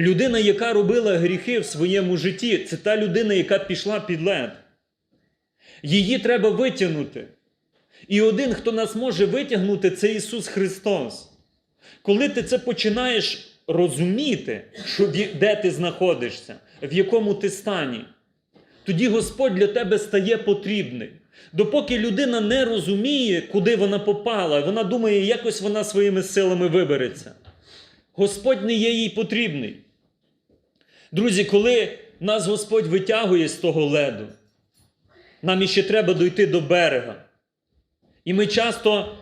Людина, яка робила гріхи в своєму житті, це та людина, яка пішла під лед. Її треба витягнути. І один, хто нас може витягнути, це Ісус Христос. Коли ти це починаєш розуміти, що де ти знаходишся, в якому ти стані, тоді Господь для тебе стає потрібний. Допоки людина не розуміє, куди вона попала, вона думає, якось вона своїми силами вибереться. Господь не є їй потрібний. Друзі, коли нас Господь витягує з того леду, нам іще треба дойти до берега. І ми часто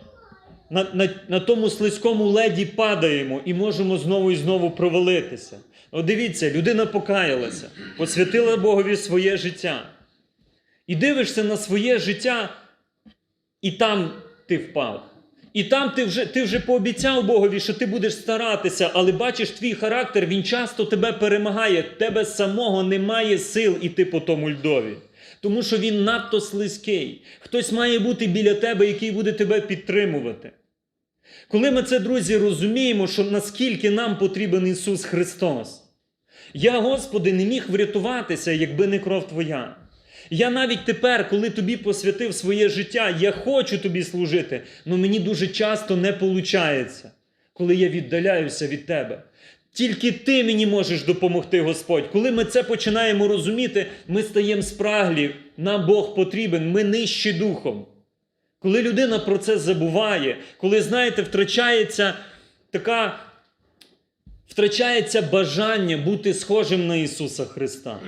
на, на, на тому слизькому леді падаємо і можемо знову і знову провалитися. От дивіться, людина покаялася, посвятила Богові своє життя. І дивишся на своє життя, і там ти впав. І там ти вже, ти вже пообіцяв Богові, що ти будеш старатися, але бачиш, твій характер, він часто тебе перемагає. Тебе самого немає сил іти по тому льдові. Тому що він надто слизький. Хтось має бути біля тебе, який буде тебе підтримувати. Коли ми це, друзі, розуміємо, що наскільки нам потрібен Ісус Христос. Я, Господи, не міг врятуватися, якби не кров Твоя. Я навіть тепер, коли тобі посвятив своє життя, я хочу тобі служити, але мені дуже часто не виходить, коли я віддаляюся від тебе. Тільки ти мені можеш допомогти, Господь. Коли ми це починаємо розуміти, ми стаємо спраглі, нам Бог потрібен, ми нижчі духом. Коли людина про це забуває, коли, знаєте, втрачається така, втрачається бажання бути схожим на Ісуса Христа,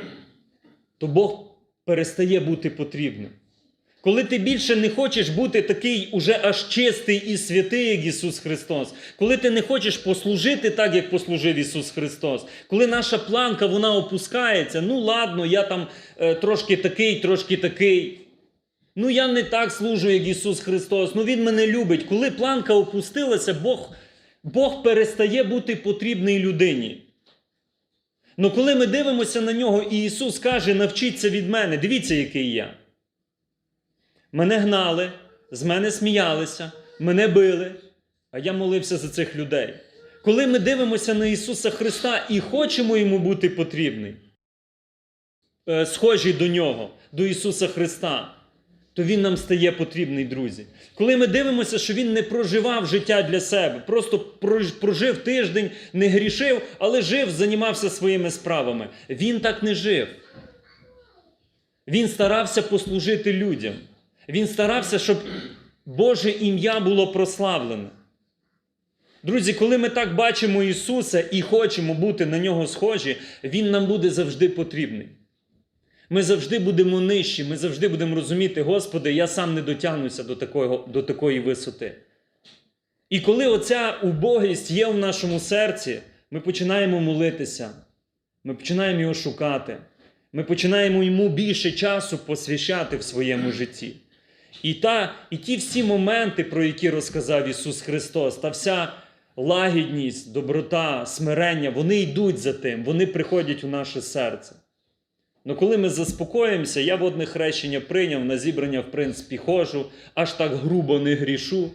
то Бог перестає бути потрібним. Коли ти більше не хочеш бути такий уже аж чистий і святий, як Ісус Христос, коли ти не хочеш послужити так, як послужив Ісус Христос, коли наша планка вона опускається, ну ладно, я там е, трошки такий, трошки такий. Ну, я не так служу, як Ісус Христос. Ну Він мене любить. Коли планка опустилася, Бог, Бог перестає бути потрібний людині. Ну коли ми дивимося на нього, і Ісус каже, навчіться від мене, дивіться, який я. Мене гнали, з мене сміялися, мене били, а я молився за цих людей. Коли ми дивимося на Ісуса Христа і хочемо йому бути потрібний, е, схожі до Нього, до Ісуса Христа, то Він нам стає потрібний, друзі. Коли ми дивимося, що Він не проживав життя для себе, просто прожив тиждень, не грішив, але жив, займався своїми справами. Він так не жив. Він старався послужити людям. Він старався, щоб Боже ім'я було прославлене. Друзі, коли ми так бачимо Ісуса і хочемо бути на нього схожі, Він нам буде завжди потрібний. Ми завжди будемо нижчі, ми завжди будемо розуміти, Господи, я сам не дотягнуся до, такого, до такої висоти. І коли оця убогість є в нашому серці, ми починаємо молитися, ми починаємо його шукати, ми починаємо йому більше часу посвящати в своєму житті. І, та, і ті всі моменти, про які розказав Ісус Христос, та вся лагідність, доброта, смирення, вони йдуть за тим, вони приходять у наше серце. Ну коли ми заспокоїмося, я водне хрещення прийняв, на зібрання, в принципі, ходжу, аж так грубо не грішу.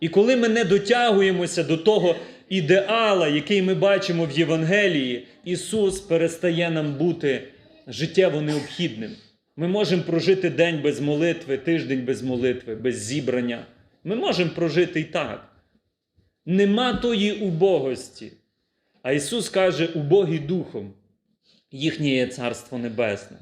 І коли ми не дотягуємося до того ідеала, який ми бачимо в Євангелії, Ісус перестає нам бути життєво необхідним. Ми можемо прожити день без молитви, тиждень без молитви, без зібрання. Ми можемо прожити і так. Нема тої убогості. А Ісус каже, убогі духом, їхнє Царство Небесне.